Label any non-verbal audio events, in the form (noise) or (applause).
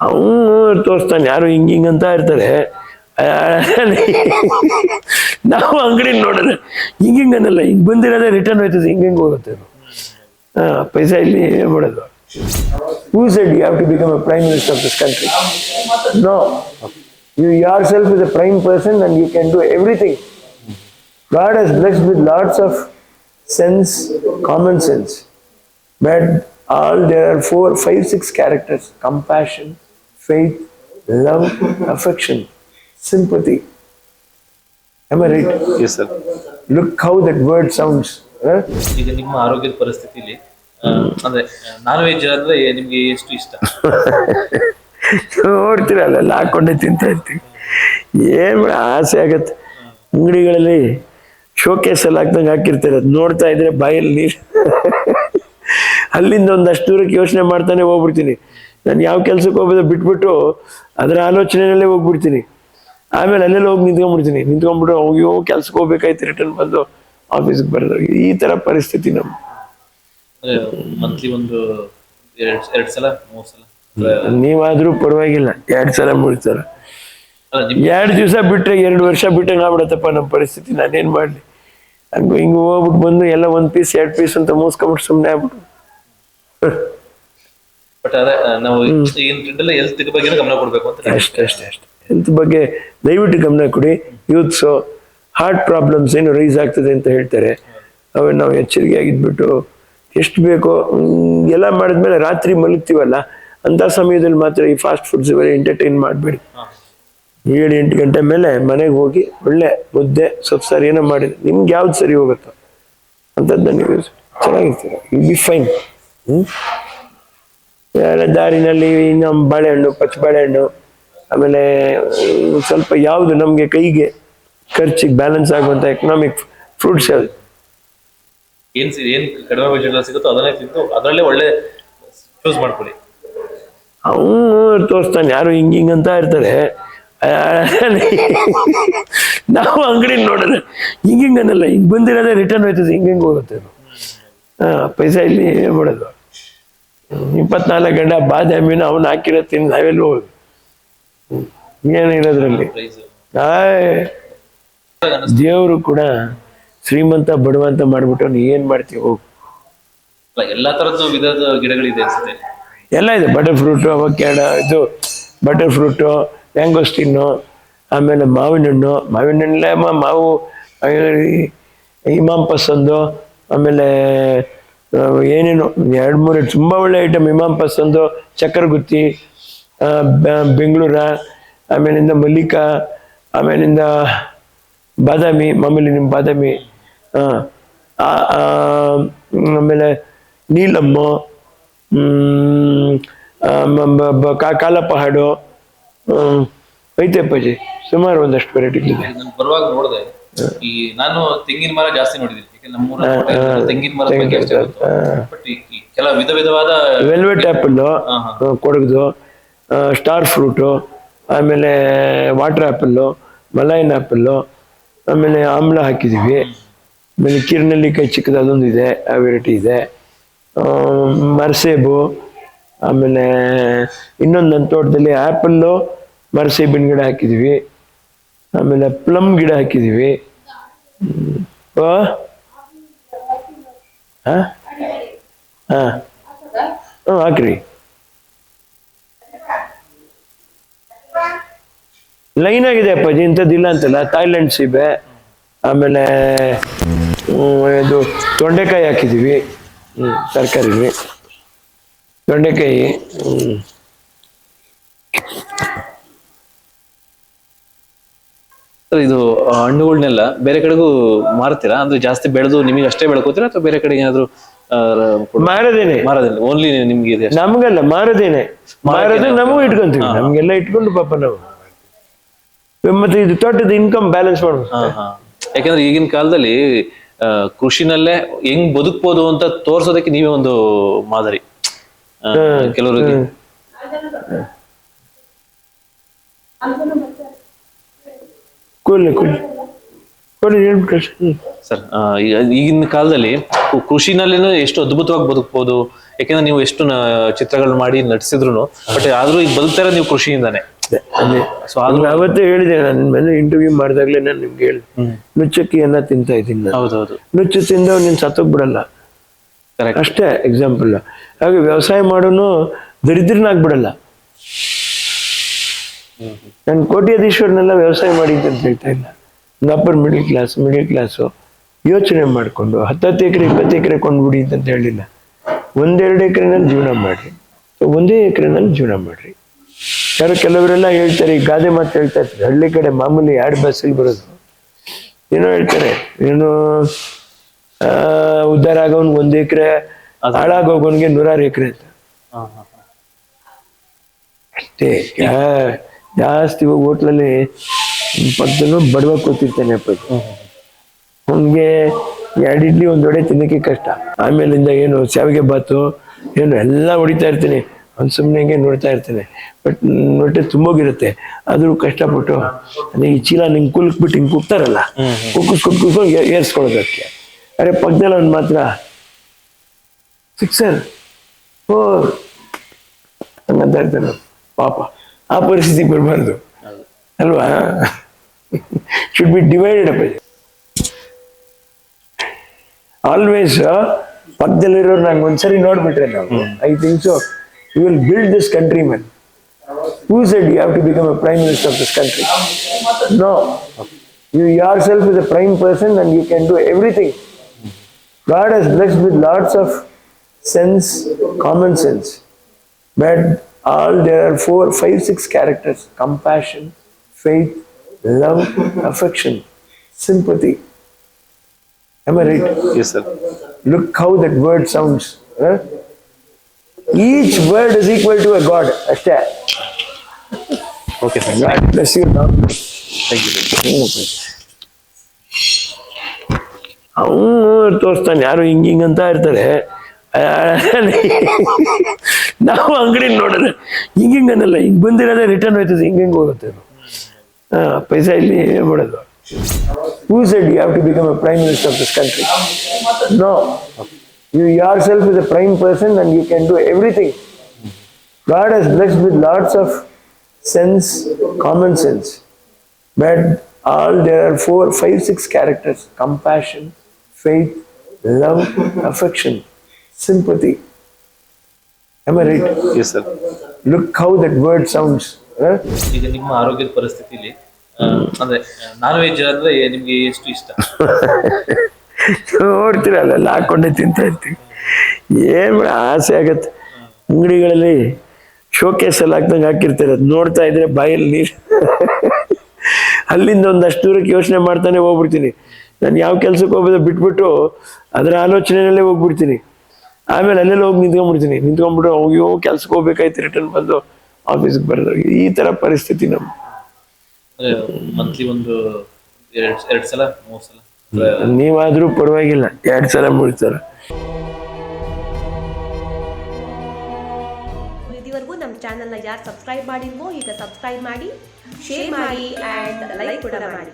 ಅವನು ತೋರಿಸ್ತಾನೆ ಯಾರು ಹಿಂಗ್ ಹಿಂಗ್ ಅಂತ ಇರ್ತಾರೆ. ಆ, ನಾವು ಅಂಗಡಿ ನೋಡಿದ್ರೆ ಹಿಂಗ್ ಹಿಂಗ್ ಅನ್ನಲ್ಲ ಹಿಂಗ್ ಬಂದಿರೋದೇ ರಿಟರ್ನ್ ಹೋಯ್ತದೆ ಹಿಂಗ್ ಹಿಂಗ್ ಹೋಗುತ್ತೆ ಅದು. ಹಾ ಪೈಸಾ ಇಲ್ಲಿ ಮಾಡೋದು who said you have to become a prime minister of this country no you yourself is a prime person and you can do everything God has blessed with lots of sense, common sense. But all there are four, five, six characters compassion, faith, love, affection, sympathy. Am I right? Yes sir Look how that word sounds. huh? ಈಗ ನಿಮ್ಮ ಆರೋಗ್ಯದ ಪರಿಸ್ಥಿತಿಲಿ ಆ, ಅಂದ್ರೆ non veg ಅಂದ್ರೆ ನಿಮ್ಗೆ ಎಷ್ಟು ಇಷ್ಟ ನೋಡ್ತೀರಲ್ಲ ಅಲ್ಲೆಲ್ಲ ಹಾಕೊಂಡೆ ತಿಂತ ಇರ್ತೀವಿ ಏನ್ ಮಾಡ ಆಸೆ ಆಗತ್ತೆ ಅಂಗಡಿಗಳಲ್ಲಿ ಶೋಕೇಸ್ ಎಲ್ಲ ಹಾಕ್ದಂಗೆ ಹಾಕಿರ್ತಾರೆ ಅದ್ ನೋಡ್ತಾ ಇದ್ರೆ ಬಾಯಲ್ಲಿ ನೀರು ಅಲ್ಲಿಂದ ಒಂದಷ್ಟು ದೂರಕ್ಕೆ ಯೋಚನೆ ಮಾಡ್ತಾನೆ ಹೋಗ್ಬಿಡ್ತೀನಿ ನಾನು ಯಾವ ಕೆಲಸಕ್ಕೆ ಹೋಗೋದು ಬಿಟ್ಬಿಟ್ಟು ಅದರ ಆಲೋಚನೆಯಲ್ಲೇ ಹೋಗ್ಬಿಡ್ತೀನಿ. ಆಮೇಲೆ ಅಲ್ಲೆಲ್ಲ ಹೋಗಿ ನಿಂತ್ಕೊಂಡ್ಬಿಡ್ತೀನಿ. ನಿಂತ್ಕೊಂಡ್ಬಿಟ್ಟು ಅಯ್ಯೋ ಕೆಲ್ಸಕ್ಕೆ ಹೋಗ್ಬೇಕಾಯ್ತು ರಿಟರ್ನ್ ಬಂದು ಆಫೀಸ್ಗೆ ಬರೋದು. ಈ ತರ ಪರಿಸ್ಥಿತಿ ನಮ್ಮ ಅಂದ್ರೆ ಮಂತ್ಲಿ ಒಂದು ಎರಡ್ ಎರಡ್ ಸಲ ಮೂರು ಸಲ? ನೀವಾದ್ರೂ ಪರವಾಗಿಲ್ಲ. ಎರಡು ಸಲ ಮೂರು ಸಲ ಎರಡು ದಿವಸ ಬಿಟ್ಟರೆ ಎರಡು ವರ್ಷ ಬಿಟ್ಟಂಗೆ ಆಗ್ಬಿಡತ್ತಪ್ಪ ನಮ್ಮ ಪರಿಸ್ಥಿತಿ? ನಾನೇನು ಮಾಡಲಿ? ಹಂಗ ಹಿಂಗ್ ಹೋಗ್ಬಿಟ್ಟು ಬಂದು ಎಲ್ಲ ಒಂದ್ ಪೀಸ್ ಎರಡ್ ಪೀಸ್ ಅಂತ ಮೂಸ್ಕೊಂಬಿಟ್ಟು ಸುಮ್ಮನೆ ಆಗ್ಬಿಟ್ಟು. ಬಟ್ ಅದೇ ನಾವು ಈಗಿನ ಟ್ರೆಂಡ್ ಹೆಲ್ತ್ ಬಗ್ಗೆ ಗಮನ ಕೊಡ್ಬೇಕು ಅಂತ ಅಷ್ಟೇ ಅಷ್ಟೇ ಅಷ್ಟೇ. ಹೆಲ್ತ್ ಬಗ್ಗೆ ದಯವಿಟ್ಟು ಗಮನ ಕೊಡಿ. ಯೂತ್ಸು ಹಾರ್ಟ್ ಪ್ರಾಬ್ಲಮ್ಸ್ ಏನು ರೈಸ್ ಆಗ್ತದೆ ಅಂತ ಹೇಳ್ತಾರೆ. ಅವನ್ನ ನಾವು ಎಚ್ಚರಿಕೆ ಆಗಿದ್ಬಿಟ್ಟು ಎಷ್ಟು ಬೇಕೋ ಎಲ್ಲ ಮಾಡಿದ್ಮೇಲೆ ರಾತ್ರಿ ಮಲಗ್ತೀವಲ್ಲ ಅಂತ ಸಮಯದಲ್ಲಿ ಮಾತ್ರ ಈ ಫಾಸ್ಟ್ ಫುಡ್ಸ್ ಇವೆಲ್ಲ ಎಂಟರ್ಟೈನ್ ಮಾಡಬೇಡಿ. ಏಳು ಎಂಟು ಗಂಟೆ ಮೇಲೆ ಮನೆಗೆ ಹೋಗಿ ಒಳ್ಳೆ ಮುದ್ದೆ ಸೊಪ್ಸಾರಿ ಸಾರು ಏನೋ ಮಾಡಿದ್ರೆ ನಿಮ್ಗೆ ಯಾವ್ದು ಸರಿ ಹೋಗುತ್ತೋ ಅಂಥದ್ದು ನೀವು ಚೆನ್ನಾಗಿರ್ತೀರ. ಯು ಬಿ ಫೈನ್ ಹ್ಞೂ ದಾರಿನಲ್ಲಿ ನಮ್ಮ ಬಾಳೆಹಣ್ಣು ಪಚ್ಚ ಬಾಳೆಹಣ್ಣು ಆಮೇಲೆ ಸ್ವಲ್ಪ ಯಾವುದು ನಮಗೆ ಕೈಗೆ ಖರ್ಚಿಗೆ ಬ್ಯಾಲೆನ್ಸ್ ಆಗುವಂಥ ಎಕನಾಮಿಕ್ ಫ್ರೂಟ್ಸ್ ಯಾವುದು? ಏನ್ ಕಡಿಮೆ ಸಿಗುತ್ತೋ ಅದನ್ನೇ ತಿಂದು ಅದರಲ್ಲೇ ಒಳ್ಳೆ ಚೂಸ್ ಮಾಡ್ಕೊಳ್ಳಿ. ಅವನು ತೋರಿಸ್ತಾನೆ. ಯಾರು ಹಿಂಗ ಹಿಂಗ ಅಂತ ಇರ್ತಾರೆ. ನಾವು ಅಂಗಡಿ ನೋಡಿದ್ರೆ ಹಿಂಗ ಹಿಂಗನಲ್ಲ ಹಿಂಗ್ ಬಂದಿರೋದೇ ರಿಟರ್ನ್ ಹೋಯ್ತದೆ. ಹಿಂಗೆ ಹಿಂಗೆ ಹೋಗುತ್ತೆ ಪೈಸಾ ಇಲ್ಲಿ ಮಾಡೋದು ಇಪ್ಪತ್ನಾಲ್ಕು ಗಂಟೆ ಬಾದಾಮಿನ ಅವನು ಹಾಕಿರೋ ತಿನ್ ನಾವೆಲ್ಲ ಹೋಗಿ ಏನಿರೋದ್ರಲ್ಲಿ ಇರೋದ್ರಲ್ಲಿ? ದೇವರು ಕೂಡ ಶ್ರೀಮಂತ ಬಡವಂತ ಮಾಡ್ಬಿಟ್ಟು ನೀ ಏನ್ ಮಾಡ್ತೀವಿ ಹೋಗು. ಎಲ್ಲಾ ತರದ್ದು ವಿಧದ ಗಿಡಗಳಿದೆ ಅನ್ಸುತ್ತೆ. ಎಲ್ಲ ಇದೆ. ಬಟರ್ ಫ್ರೂಟ್ ಅವಕ್ಯಾಡ ಇದು ಬಟರ್ ಫ್ರೂಟ್ ಮ್ಯಾಂಗೋಸ್ಟಿನ್ನು ಆಮೇಲೆ ಮಾವಿನ ಹಣ್ಣು ಮಾವಿನ ಹಣ್ಣಲ್ಲೇ ಮಾವು ಇಮಾಂಪಸ್ ಒಂದು ಆಮೇಲೆ ಏನೇನು, ಎರಡು, ಮೂರು, ತುಂಬ ಒಳ್ಳೆ ಐಟಮ್ ಇಮಾಮ್ ಪಸಂದು ಚಕ್ರಗುತ್ತಿ ಬೆಂಗಳೂರ, ಆಮೇಲಿಂದ ಮಲ್ಲಿಕಾ, ಆಮೇಲಿಂದ ಬಾದಾಮಿ, ಮಾಮೂಲಿ ನಿಮ್ಮ ಬಾದಾಮಿ ಆಮೇಲೆ ನೀಲಮ್ಮು ಕಾಲಪಹಾಡು ಐತೆ ಅಪ್ಪಾಜಿ ಸುಮಾರು ಒಂದಷ್ಟು ವೆರೈಟಿ ಬರುವಾಗ ನೋಡಿದೆ. ಈ ನಾನು ತೆಂಗಿನ ಮರ ಜಾಸ್ತಿ ನೋಡಿದ್ದೀನಿ ನಮ್ಮೂರ ತೆಂಗಿನ ಮರದ ಬಗ್ಗೆ ಅಷ್ಟೇ ಗೊತ್ತು ಬಟ್ ಈ ಕೆಲ ವಿಧ ವಿಧವಾದ ವೆಲ್ವೆಟ್ ಆ್ಯಪಲ್ಲು. ಕೊಡಗದು ಸ್ಟಾರ್ ಫ್ರೂಟು ಆಮೇಲೆ ವಾಟರ್ ಆ್ಯಪಲ್ಲು ಮಲೈನ್ ಆ್ಯಪಲ್ಲು ಆಮೇಲೆ ಆಮ್ಲ ಹಾಕಿದ್ದೀವಿ ಆಮೇಲೆ ಕೈ ಚಿಕ್ಕದು ಅದೊಂದು ಇದೆ ಆ ವೆರೈಟಿ ಇದೆ ಆ, ಮರ್ಸೇಬು ಆಮೇಲೆ ಇನ್ನೊಂದು ನನ್ನ ತೋಟದಲ್ಲಿ ಆ್ಯಪಲ್ಲು ಮರಸೇಬಿನ ಗಿಡ ಹಾಕಿದ್ದೀವಿ ಆಮೇಲೆ ಪ್ಲಮ್ ಗಿಡ ಹಾಕಿದ್ದೀವಿ ಹ್ಮ್. ಆ? ಹಾ ಹಾ ಹ್ಞೂ ಹಾಕ್ರಿ ಲೈನ್ ಆಗಿದೆ ಅಪ್ಪಾಜಿ ಇಂಥದ್ದಿಲ್ಲ ಅಂತಲ್ಲ ಥಾಯ್ಲೆಂಡ್ ಸೀಬೆ ಆಮೇಲೆ ಇದು ತೊಂಡೆಕಾಯಿ ಹಾಕಿದ್ದೀವಿ. ಹ್ಞೂ ತರಕಾರಿ ತೊಂಡೆಕಾಯಿ ಹ್ಞೂ ಸರ್ ಇದು ಹಣ್ಣುಗಳನ್ನೆಲ್ಲ ಬೇರೆ ಕಡೆಗೂ ಮಾರ್ತೀರಾ ಅಂದ್ರೆ ಜಾಸ್ತಿ ಬೆಳೆದು ನಿಮಗೆ ಅಷ್ಟೇ ಬೆಳ್ಕೋತೀರಾ ಅಥವಾ ಬೇರೆ ಕಡೆ ಏನಾದ್ರು ಮಾರದೇನೆ. ಮಾರೋದಿಲ್ಲ ಓನ್ಲಿ ನಿಮ್ಗೆ ಇದೆ ಅಷ್ಟೇ? ನಮ್ಗಲ್ಲ ಮಾರದೇನೆ. ಮಾರೋದು ನಮಗೂ ಇಟ್ಕೊಂತೀವಿ. ನಮ್ಗೆಲ್ಲ ಇಟ್ಕೊಂಡು ಪಾಪ ನಾವು. ಮತ್ತೆ ಇದು ತೋಟದ ಇನ್ಕಮ್ ಬ್ಯಾಲೆನ್ಸ್ ಮಾಡ್ಬೇಕು. ಹಾ ಹಾ. ಯಾಕಂದ್ರೆ ಈಗಿನ ಕಾಲದಲ್ಲಿ ಆ, ಕೃಷಿನಲ್ಲೇ ಹೆಂಗ್ ಬದುಕ್ಬೋದು ಅಂತ ತೋರ್ಸೋದಕ್ಕೆ ನೀವೇ ಒಂದು ಮಾದರಿ. ಆ, ಕೆಲವರಿಗೆ. ಕೂಲಿ ಕಳ್ಸಿ. ಸರ್ ಆ, ಈಗ- ಈಗಿನ ಕಾಲದಲ್ಲಿ ಕೃ- ಕೃಷಿನಲ್ಲೇನು ಎಷ್ಟು ಅದ್ಭುತವಾಗಿ ಬದುಕ್ಬೋದು ಯಾಕೆಂದ್ರೆ ನೀವು ಎಷ್ಟು ಚಿತ್ರಗಳನ್ನು ಚಿತ್ರಗಳು ಮಾಡಿ ನಟಿಸಿದ್ರು ಬಟ್ ಆದ್ರೂ ಈಗ ಬದುಕ್ತಾರೆ ನೀವು ಕೃಷಿಯಿಂದಾನೆ. ಸೊ ಅದು ನಾನು ಅವತ್ತೇ ಹೇಳಿದೆ ನಾನು ಮೇಲೆ ಇಂಟರ್ವ್ಯೂ ಮಾಡಿದಾಗ್ಲೇ ನಾನು ನಿಮ್ಗೆ ಹೇಳಿದೆ ನುಚ್ಚಕ್ಕಿಯನ್ನ ತಿಂತಾ ಇದ್ದೀನಿ ನಾನು. ಹೌದೌದು. ನುಚ್ಚು ತಿಂದವ್ ನೀನು ಸತ್ತೋಗ್ಬಿಡಲ್ಲ ಕರೆಕ್ಟ್ ಅಷ್ಟೇ ಎಕ್ಸಾಂಪಲ್ ಹಾಗೆ ವ್ಯವಸಾಯ ಮಾಡೋನು ದರಿದ್ರನಾಗ್ಬಿಡಲ್ಲ ನಾನು ಕೋಟ್ಯಾಧೀಶ್ವರನೆಲ್ಲ ವ್ಯವಸಾಯ ಮಾಡಿದ್ದೆ ಅಂತ ಹೇಳ್ತಾ ಇಲ್ಲ. ಒಂದು upper middle class middle class ಯೋಚನೆ ಮಾಡಿಕೊಂಡು ಹತ್ತತ್ತು ಎಕರೆ ಇಪ್ಪತ್ತು ಎಕರೆ ಕೊಂಡ್ಬಿಡಿ ಅಂತ ಹೇಳಿಲ್ಲ. ಒಂದೆರಡು ಎಕರೆನಲ್ಲಿ ಜೀವನ ಮಾಡ್ರಿ. ಒಂದೇ ಎಕರೆನಲ್ಲಿ ಜೀವನ ಮಾಡ್ರಿ. ಯಾರು ಕೆಲವರೆಲ್ಲ ಹೇಳ್ತಾರೆ ಈ ಗಾದೆ ಮಾತು ಹೇಳ್ತಾ ಇರ್ತಾರೆ ಹಳ್ಳಿ ಕಡೆ ಮಾಮೂಲಿ ಎರಡು ಬಸ್ಸಲ್ಲಿ ಬರೋದು? ಏನೋ ಹೇಳ್ತಾರೆ ಏನು ಉದ್ಧಾರ ಆಗೋನ್ಗೆ ಒಂದು ಎಕರೆ ಹಾಳಾಗೋಗೋನ್ಗೆ ನೂರಾರು ಎಕರೆ ಅಂತ. ಅಷ್ಟೇ ಜಾಸ್ತಿ ಹೋಗಿ ಹೋಟ್ಲಲ್ಲಿ ಪಕ್ಕದಲ್ಲೂ ಬಡವ ಕೂತಿರ್ತೇನೆ ಅಪ್ಪಾಜಿ ಅವನಿಗೆ ಎರಡು ಇಡ್ಲಿ ಒಂದು ಒಡೆ ತಿನ್ನಕ್ಕೆ ಕಷ್ಟ. ಆಮೇಲಿಂದ ಏನು ಶಾವಿಗೆ ಬಾತು ಏನು ಎಲ್ಲ ಹೊಡಿತಾ ಇರ್ತೀನಿ. ಅವ್ನು ಸುಮ್ಮನೆ ಹಂಗೆ ನೋಡ್ತಾ ಇರ್ತಾನೆ. ಬಟ್ ಹೊಟ್ಟೆ ತುಂಬೋಗಿರುತ್ತೆ. ಆದರೂ ಕಷ್ಟಪಟ್ಟು ಈ ಚೀಲ ನಿಂಗೆ ಕುಲ್ಕ್ಬಿಟ್ಟು ಹಿಂಗೆ ಕುಗ್ತಾರಲ್ಲ ಕುಕ್ಕಿಸ್ಕೊಂಡು ಕುಕ್ಕೊಂಡು ಏರ್ಸ್ಕೊಳ್ಳೋದಕ್ಕೆ ಅರೆ ಪಕ್ಕದಲ್ಲಿ ಅವ್ನು ಮಾತ್ರ ಸಿಕ್ಸರ್ ಓ ಹಂಗಂತ ಇರ್ತಾನೆ ಪಾಪ. ಆ ಪರಿಸ್ಥಿತಿ ಬರಬಾರ್ದು ಅಲ್ವಾ should be divided up always ಪಕ್ಕದಲ್ಲಿರೋರು ನಂಗೆ ಒಂದ್ಸರಿ ನೋಡ್ಬಿಟ್ರೆ ನಾವು I think so you will build this country men who said you have to become a prime minister of this country no you yourself is a prime person and you can do everything God has blessed with lots of sense, common sense. But all there are four, five, six characters compassion, faith, love, affection, sympathy. Am I right? Yes sir Look how that word sounds. huh? Each word is equal to a God. ಅಷ್ಟೇ okay sir God bless you now. Thank you ಅವನು ತೋರಿಸ್ತಾನೆ ಯಾರು ಹಿಂಗ್ ಹಿಂಗ್ ಅಂತ ಇರ್ತಾರೆ ಆ, (laughs) ನಾವು ಅಂಗಡಿ ನೋಡಿದ್ರೆ ಹಿಂಗ್ ಹಿಂಗ್ ಅನ್ನಲ್ಲ ಹಿಂಗ್ ಬಂದಿರೋದೇ ರಿಟರ್ನ್ ಹೋಯ್ತದೆ ಹಿಂಗ್ ಹಿಂಗ್ ಹೋಗುತ್ತೆ ಅದು. ಆ, ಪೈಸಾ ಇಲ್ಲಿ ಮಾಡೋದು who said you have to become a prime minister of this country no you yourself is a prime person and you can do everything God has blessed with lots of sense, common sense. But all there are four, five, six characters compassion, faith, love, affection, sympathy. Am I right? Yes, sir. Look how that word sounds. huh? ಈಗ ನಿಮ್ಮ ಆರೋಗ್ಯದ ಪರಿಸ್ಥಿತಿಲಿ ಆ, ಅಂದ್ರೆ non veg ಅಂದ್ರೆ ನಿಮ್ಗೆ ಎಷ್ಟು ಇಷ್ಟ (laughs) ನೋಡ್ತೀರಲ್ಲ ಅಲ್ಲಿ ಹಾಕೊಂಡೆ ತಿಂತಾ ಇರ್ತೀವಿ ಏನ್ ಬಿಡ ಆಸೆ ಆಗತ್ತೆ ಅಂಗಡಿಗಳಲ್ಲಿ ಶೋಕೇಸಲ್ಲಿ ಹಾಕ್ದಂಗೆ ಹಾಕಿರ್ತಾರೆ ಅದ್ ನೋಡ್ತಾ ಇದ್ರೆ ಬಾಯಲ್ಲಿ ನೀರು (laughs) ಅಲ್ಲಿಂದ ಒಂದಷ್ಟು ದೂರಕ್ಕೆ ಯೋಚನೆ ಮಾಡ್ತಾನೆ ಹೋಗ್ಬಿಡ್ತೀನಿ ನಾನು ಯಾವ ಕೆಲ್ಸಕ್ಕೆ ಹೋಗೋದು ಬಿಟ್ಬಿಟ್ಟು ಅದರ ಆಲೋಚನೆಯಲ್ಲೇ ಹೋಗ್ಬಿಡ್ತೀನಿ ಆಮೇಲೆ ಅಲ್ಲೆಲ್ಲ ಹೋಗಿ ನಿಂತ್ಕೊಂಡ್ಬಿಡ್ತೀನಿ. ನಿಂತ್ಕೊಂಡ್ಬಿಟ್ಟು ಹೋಗಿ ಕೆಲ್ಸಕ್ಕೆ ಹೋಗ್ಬೇಕಾಯ್ತು ರಿಟರ್ನ್ ಬಂದು ಆಫೀಸ್ಗೆ ಬರೋದು. ಈ ತರ ಪರಿಸ್ಥಿತಿ ನಮ್ಮ ಮಂತ್ಲಿ ಒಂದು ಎರಡು ಎರಡ್ ಸಲ ಮೂರು ಸಲ. ನೀವಾದ್ರೂ ಪರವಾಗಿಲ್ಲ. ಎರಡು ಸಲ ಮೂರು ಸಲ ಇದುವರೆಗೂ ನಮ್ಮ ಚಾನೆಲ್ನ ಯಾರು ಸಬ್ಸ್ಕ್ರೈಬ್ ಮಾಡಿಲ್ವೋ ಈಗ ಸಬ್ಸ್ಕ್ರೈಬ್ ಮಾಡಿ ಶೇರ್ ಮಾಡಿ ಆ್ಯಂಡ್ ಲೈಕ್ ಕೂಡ ಮಾಡಿ.